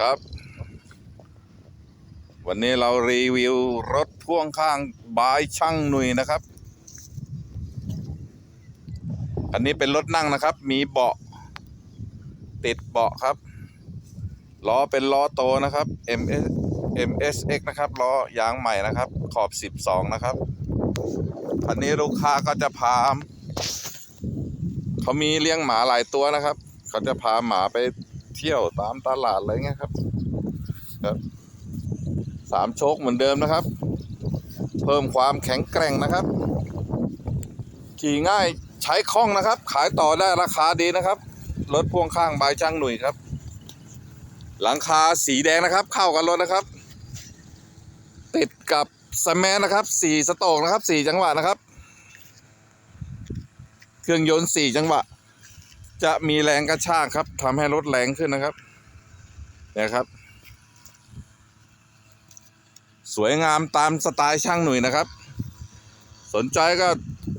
ครับ วันนี้เรารีวิวรถพ่วงข้างบายช่างหนุ่ยนะครับ อันนี้เป็นรถนั่งนะครับ มีเบาะ ติดเบาะครับล้อเป็นล้อโตนะครับ MS MSX นะครับล้อยางใหม่นะครับ ขอบ 12 นะครับ อันนี้ลูกค้าก็จะพาเขามีเลี้ยงหมาหลายตัวนะครับ เขาจะพาหมาไป เที่ยวตามตลาดอะไรเงี้ยครับ ครับสามโชคเหมือนเดิมนะครับ เพิ่มความแข็งแกร่งนะครับ ขี่ง่ายใช้คล่องนะครับ ขายต่อได้ราคาดีนะครับรถพ่วงข้างใบายช่างหนุ่ยครับ หลังคาสีแดงนะครับ เข้ากับรถนะครับ ติดกับสแมนนะครับสี่สโตรกนะครับสี่จังหวะนะครับ เครื่องยนต์สี่จังหวะ จะมีแรงกระชากครับทำให้รถแรงขึ้นนะครับเนี่ยครับ สวยงามตามสไตล์ช่างหนุ่ยนะครับ สนใจก็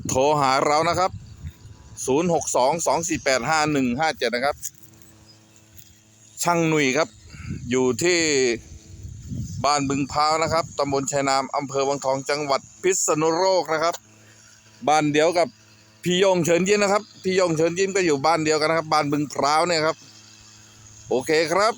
โทรหาเรานะครับ 0622485157 นะครับ ช่างหนุ่ยครับ อยู่ที่บ้านบึงพร้าวนะครับตำบลชัยนามอำเภอวังทองจังหวัดพิษณุโลกนะครับ บ้านเดียวกับ พี่ยงเชิญยิ้มนะครับ พี่ยงเชิญยิ้มก็อยู่บ้านเดียวกันนะครับ บ้านบึงพร้าวเนี่ยครับ โอเคครับ